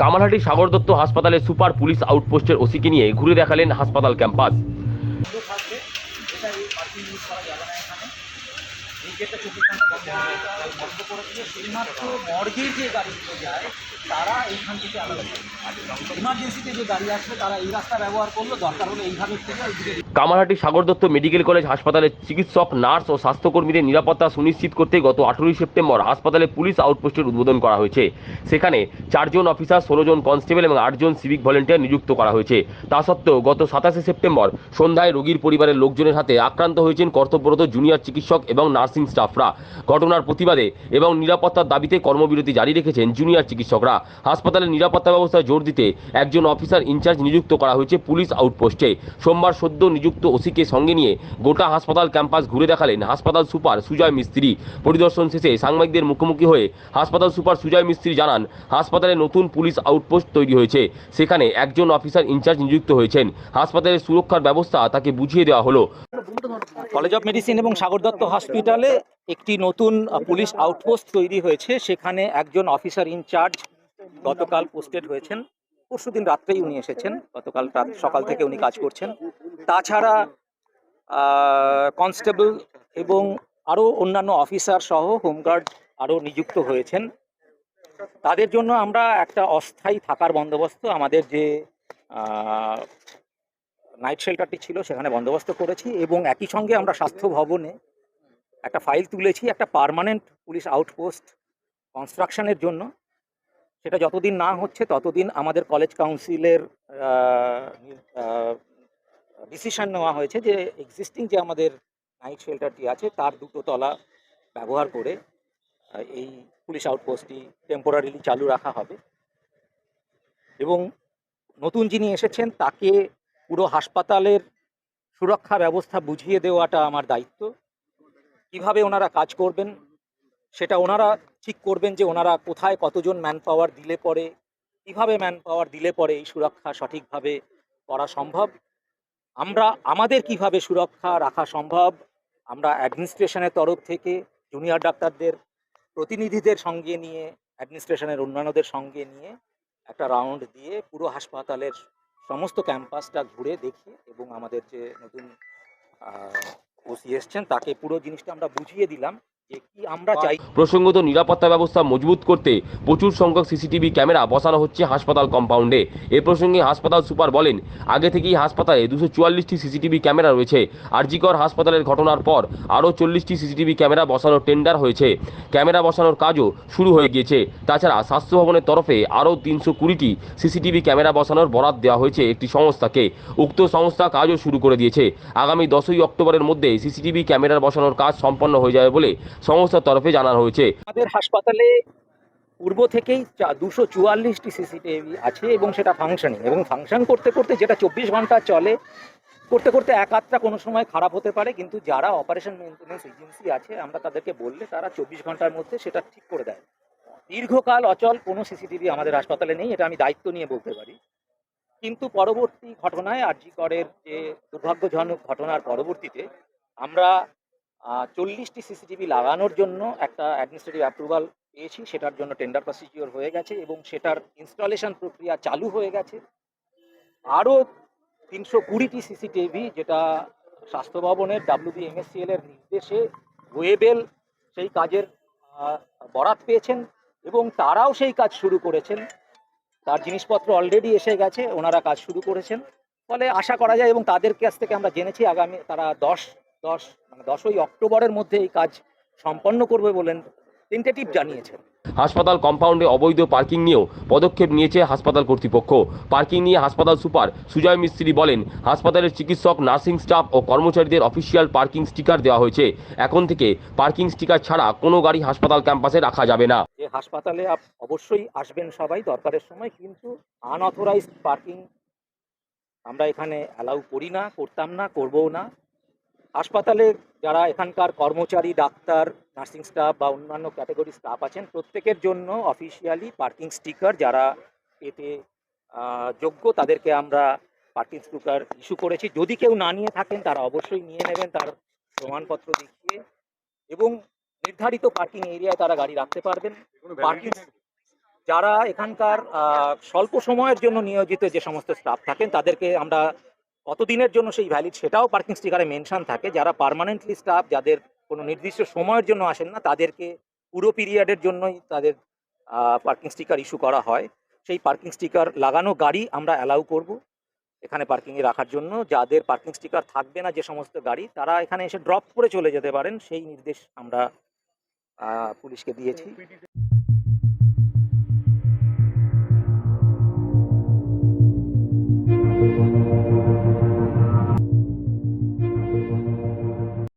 কামারহাটির সাগর দত্ত হাসপাতালে super police আউটপোস্টের ওসিকে নিয়ে ঘুরে দেখালেন হাসপাতাল ক্যাম্পাস। এই চব্বিশ ঘণ্টা বন্ধ তাই বন্ধ করে দিয়ে শুধুমাত্র মর্গের যে গাড়িগুলো যায়, তারা এইখান থেকে আলাদা ইমার্জেন্সিতে যে গাড়ি আসবে, তারা এই রাস্তা ব্যবহার করল দরকার হলে এইভাবে থেকে ওইদিকে কামারহাটির সাগর দত্ত মেডিকেল কলেজ হাসপাতালের চিকিৎসক, নার্স ও স্বাস্থ্যকর্মীদের নিরাপত্তা সুনিশ্চিত করতে গত আঠেরোই সেপ্টেম্বর হাসপাতালে পুলিশ আউটপোস্টের উদ্বোধন করা হয়েছে। সেখানে চারজন অফিসার, ষোলো জন কনস্টেবল এবং আটজন সিভিক ভলেন্টিয়ার নিযুক্ত করা হয়েছে। তা সত্ত্বেও গত সাতাশে সেপ্টেম্বর সন্ধ্যায় রোগীর পরিবারের লোকজনের হাতে আক্রান্ত হয়েছেন কর্তব্যরত জুনিয়র চিকিৎসক এবং নার্সিং স্টাফরা ঘটনার প্রতিবাদে এবং নিরাপত্তার দাবিতে কর্মবিরতি জারি রেখেছেন জুনিয়র চিকিৎসকরা। হাসপাতালের নিরাপত্তা ব্যবস্থায় জোর দিতে একজন অফিসার ইনচার্জ নিযুক্ত করা হয়েছে পুলিশ আউটপোস্টে সোমবার সদ্য নিযুক্ত ওসিকে সঙ্গে নিয়ে গোটা হাসপাতাল ক্যাম্পাস ঘুরে দেখালেন হাসপাতাল সুপার সুজয় মিস্ত্রি। পরিদর্শন শেষে সাংবাদিকদের মুখোমুখি হয়ে হাসপাতাল সুপার সুজয় মিস্ত্রি জানান, হাসপাতালে নতুন পুলিশ আউটপোস্ট তৈরি হয়েছে। সেখানে একজন অফিসার ইনচার্জ নিযুক্ত হয়েছেন। হাসপাতালের সুরক্ষার ব্যবস্থা তাকে বুঝিয়ে দেওয়া হলো। কলেজ অফ মেডিসিন এবং সাগর দত্ত হসপিটালে একটি নতুন পুলিশ আউটপোস্ট তৈরি হয়েছে। সেখানে একজন অফিসার ইনচার্জ গতকাল পোস্টেড হয়েছেন। পরশুদিন রাত্রেই উনি এসেছেন। গতকাল রাত সকাল থেকে উনি কাজ করছেন। তাছাড়া কনস্টেবল এবং আরও অন্যান্য অফিসার সহ হোমগার্ড আরও নিযুক্ত হয়েছেন। তাদের জন্য আমরা একটা অস্থায়ী থাকার বন্দোবস্ত, আমাদের যে নাইট শেল্টারটি ছিল, সেখানে বন্দোবস্ত করেছি এবং একই সঙ্গে আমরা স্বাস্থ্য ভবনে একটা ফাইল তুলেছি, একটা পার্মানেন্ট পুলিশ আউটপোস্ট কনস্ট্রাকশনের জন্য। সেটা যতদিন না হচ্ছে, ততদিন আমাদের কলেজ কাউন্সিলের ডিসিশন নেওয়া হয়েছে যে এক্সিস্টিং যে আমাদের নাইট শেল্টারটি আছে, তার দুটো তলা ব্যবহার করে এই পুলিশ আউটপোস্টটি টেম্পোরারিলি চালু রাখা হবে। এবং নতুন যিনি এসেছেন, তাকে পুরো হাসপাতালের সুরক্ষা ব্যবস্থা বুঝিয়ে দেওয়াটা আমার দায়িত্ব। কীভাবে ওনারা কাজ করবেন, সেটা ওনারা ঠিক করবেন যে ওনারা কোথায় কতজন ম্যান পাওয়ার দিলে পরে, কীভাবে ম্যান পাওয়ার দিলে পরে এই সুরক্ষা সঠিকভাবে করা সম্ভব। আমরা, আমাদের কীভাবে সুরক্ষা রাখা সম্ভব, আমরা অ্যাডমিনিস্ট্রেশনের তরফ থেকে জুনিয়র ডাক্তারদের, প্রতিনিধিদের সঙ্গে নিয়ে অ্যাডমিনিস্ট্রেশনের অন্যান্যদের সঙ্গে নিয়ে একটা রাউন্ড দিয়ে পুরো হাসপাতালের সমস্ত ক্যাম্পাসটা ঘুরে দেখি এবং আমাদের যে নতুন ওসি এসছেন, তাকে পুরো জিনিসটা আমরা বুঝিয়ে দিলাম। প্রসঙ্গত নিরাপত্তা ব্যবস্থা মজবুত করতে প্রচুর সংখ্যক সিসিটিভি ক্যামেরা বসানো হচ্ছে হাসপাতাল কম্পাউন্ডে। এ প্রসঙ্গে হাসপাতাল সুপার বলেন, আগে থেকেই হাসপাতালে দুশো চুয়াল্লিশটি সিসিটিভি ক্যামেরা রয়েছে। আরজিকর হাসপাতালের ঘটনার পর আরও চল্লিশটি সিসিটিভি ক্যামেরা বসানোর টেন্ডার হয়েছে। ক্যামেরা বসানোর কাজও শুরু হয়ে গিয়েছে। তাছাড়া স্বাস্থ্য ভবনের তরফে আরও তিনশো কুড়িটি সিসিটিভি ক্যামেরা বসানোর বরাদ দেওয়া হয়েছে একটি সংস্থাকে। উক্ত সংস্থা কাজও শুরু করে দিয়েছে। আগামী দশই অক্টোবরের মধ্যে সিসিটিভি ক্যামেরা বসানোর কাজ সম্পন্ন হয়ে যাবে বলে সংস্থার তরফে জানানো হয়েছে। আমাদের হাসপাতালে পূর্ব থেকেই দুশো চুয়াল্লিশটি সিসিটিভি আছে এবং সেটা ফাংশনিং এবং ফাংশন করতে করতে যেটা চব্বিশ ঘণ্টা চলে, করতে করতে এক আধটা কোনো সময় খারাপ হতে পারে, কিন্তু যারা অপারেশন মেনটেন্যান্স এজেন্সি আছে, আমরা তাদেরকে বললে তারা চব্বিশ ঘণ্টার মধ্যে সেটা ঠিক করে দেয়। দীর্ঘকাল অচল কোনো সিসিটিভি আমাদের হাসপাতালে নেই, এটা আমি দায়িত্ব নিয়ে বলতে পারি। কিন্তু পরবর্তী ঘটনায় আরজি করের যে দুর্ভাগ্যজনক ঘটনার পরবর্তীতে আমরা চল্লিশটি সিসিটিভি লাগানোর জন্য একটা অ্যাডমিনিস্ট্রেটিভ অ্যাপ্রুভাল পেয়েছি, সেটার জন্য টেন্ডার প্রসিজিওর হয়ে গেছে এবং সেটার ইনস্টলেশন প্রক্রিয়া চালু হয়ে গেছে। আরও তিনশো কুড়িটি সিসিটিভি যেটা স্বাস্থ্য ভবনের ডাব্লিউবিএমএসসিএল এর নির্দেশে ওয়েবেল সেই কাজের বরাত পেয়েছেন এবং তারাও সেই কাজ শুরু করেছেন। তার জিনিসপত্র অলরেডি এসে গেছে, ওনারা কাজ শুরু করেছেন। ফলে আশা করা যায় এবং তাদের কাছ থেকে আমরা জেনেছি, আগামী তারা দশ দশ মানে দশই অক্টোবরের মধ্যে এই কাজ সম্পন্ন করবে বলেন টেন্টেটিভ জানিয়েছেন। হাসপাতাল কম্পাউন্ডে অবৈধ পার্কিং নিয়েও পদক্ষেপ নিয়েছে হাসপাতাল কর্তৃপক্ষ। পার্কিং নিয়ে হাসপাতাল সুপার সুজয় মিস্ত্রি বলেন হাসপাতালের চিকিৎসক নার্সিং স্টাফ ও কর্মচারীদের অফিসিয়াল পার্কিং স্টিকার দেওয়া হয়েছে। এখন থেকে পার্কিং স্টিকার ছাড়া কোনো গাড়ি হাসপাতাল ক্যাম্পাসে রাখা যাবে না। যে হাসপাতালে অবশ্যই আসবেন সবাই দরকারের সময় কিন্তু আনঅথরাইজড পার্কিং আমরা এখানে অ্যালাউ করি না করতাম না করবও না। হাসপাতালে যারা এখানকার কর্মচারী ডাক্তার নার্সিং স্টাফ বা অন্যান্য ক্যাটাগরি স্টাফ আছেন প্রত্যেকের জন্য অফিসিয়ালি পার্কিং স্টিকার যারা পেতে যোগ্য তাদেরকে আমরা পার্কিং স্টিকার ইস্যু করেছি। যদি কেউ না নিয়ে থাকেন তারা অবশ্যই নিয়ে নেবেন তার প্রমাণপত্র দেখিয়ে এবং নির্ধারিত পার্কিং এরিয়ায় তারা গাড়ি রাখতে পারবেন। পার্কিং যারা এখানকার স্বল্প সময়ের জন্য নিয়োজিত যে সমস্ত স্টাফ থাকেন তাদেরকে আমরা কতদিনের জন্য সেই ভ্যালিড সেটাও পার্কিং স্টিকারে মেনশন থাকে। যারা পার্মানেন্টলি স্টাফ যাদের কোনো নির্দিষ্ট সময়ের জন্য আসেন না, তাদেরকে পুরো পিরিয়ডের জন্যই তাদের পার্কিং স্টিকার ইস্যু করা হয়। সেই পার্কিং স্টিকার লাগানো গাড়ি আমরা অ্যালাউ করব এখানে পার্কিংয়ে রাখার জন্য। যাদের পার্কিং স্টিকার থাকবে না যে সমস্ত গাড়ি, তারা এখানে এসে ড্রপ করে চলে যেতে পারেন। সেই নির্দেশ আমরা পুলিশকে দিয়েছি।